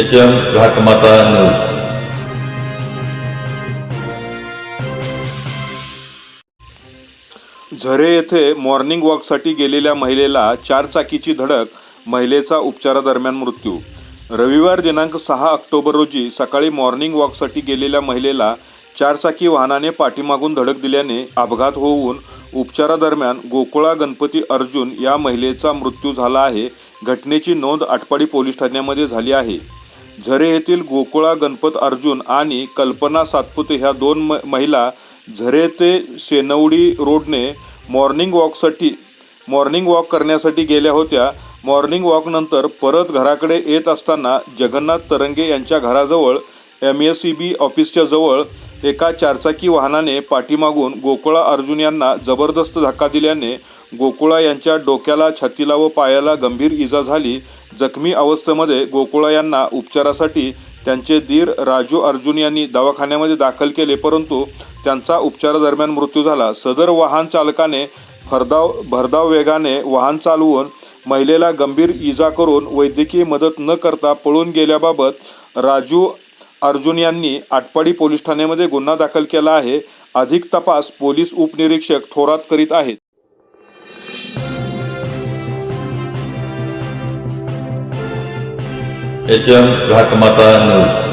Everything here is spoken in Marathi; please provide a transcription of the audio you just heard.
एच एम घाटमाता न्यूज झरे येथे मॉर्निंग वॉकसाठी गेलेल्या महिलेला चारचाकीची धडक महिलेचा उपचारादरम्यान मृत्यू. रविवार दिनांक सहा ऑक्टोबर रोजी सकाळी मॉर्निंग वॉकसाठी गेलेल्या महिलेला चारचाकी वाहनाने पाठीमागून धडक दिल्याने अपघात होऊन उपचारादरम्यान गोकुळा गणपती अर्जुन या महिलेचा मृत्यू झाला आहे. घटनेची नोंद आटपाडी पोलीस ठाण्यामध्ये झाली आहे. झरे येथील गोकुळा गणपत अर्जुन आणि कल्पना सातपुते ह्या दोन म महिला झरे ते शेनवडी रोडने मॉर्निंग वॉकसाठी मॉर्निंग वॉक करण्यासाठी गेल्या होत्या. मॉर्निंग वॉकनंतर परत घराकडे येत असताना जगन्नाथ तरंगे यांच्या घराजवळ एम एस सी बी ऑफिसच्या जवळ एका चारचाकी वाहनाने पाठीमागून गोकुळा अर्जुन यांना जबरदस्त धक्का दिल्याने गोकुळा यांच्या डोक्याला छातीला व पायाला गंभीर इजा झाली. जखमी अवस्थेमध्ये गोकुळा यांना उपचारासाठी त्यांचे दीर राजू अर्जुन यांनी दवाखान्यामध्ये दाखल केले परंतु त्यांचा उपचारादरम्यान मृत्यू झाला. सदर वाहन चालकाने भरधाव भरधाव वेगाने वाहन चालवून महिलेला गंभीर इजा करून वैद्यकीय मदत न करता पळून गेल्याबाबत राजू अर्जुन यांनी आटपाडी पोलीस ठाण्यामध्ये गुन्हा दाखल केला आहे. अधिक तपास पोलीस उपनिरीक्षक थोरात करीत आहेत. H M Ghatmata news.